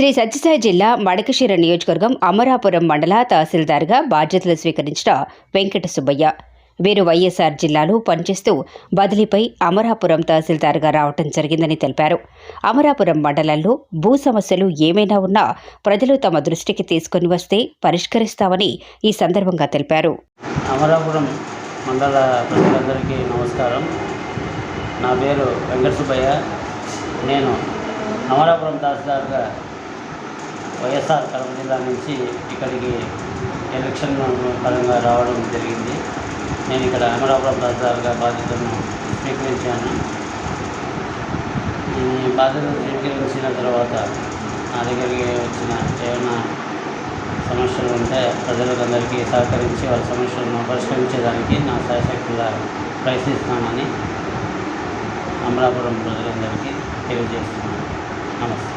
శ్రీ సత్యసాయి జిల్లా మడకశిర నియోజకవర్గం అమరాపురం మండల తహసీల్దార్గా బాధ్యతలు స్వీకరించిన వెంకట సుబ్బయ్య. వీరు వైఎస్ఆర్ జిల్లాలో పనిచేస్తూ బదిలీపై అమరాపురం తహసీల్దార్గా రావటం జరిగిందని తెలిపారు. అమరాపురం మండలంలో భూ సమస్యలు ఏమైనా ఉన్నా ప్రజలు తమ దృష్టికి తీసుకుని వస్తే పరిష్కరిస్తామని ఈ సందర్భంగా తెలిపారు. అమరాపురం మండల ప్రజలందరికీ నమస్కారం. నా పేరు వెంకట సుబ్బయ్య. నేను అమరాపురం తహసీల్దార్గా వైఎస్ఆర్ కడప జిల్లా నుంచి ఇక్కడికి ఎలక్షన్ పరంగా రావడం జరిగింది. నేను ఇక్కడ అమరాపురం తహసీల్దార్గా బాధ్యతను స్వీకరించాను. ఈ బాధ్యతను స్వీకరించిన తర్వాత నా దగ్గరికి వచ్చిన ఏమైనా సమస్యలు ఉంటే ప్రజలందరికీ సహకరించి వాళ్ళ సమస్యలను పరిష్కరించేదానికి నా శాయశక్తులా ప్రయత్నిస్తానని అమలాపురం ప్రజలందరికీ తెలియజేస్తున్నాను. నమస్తే.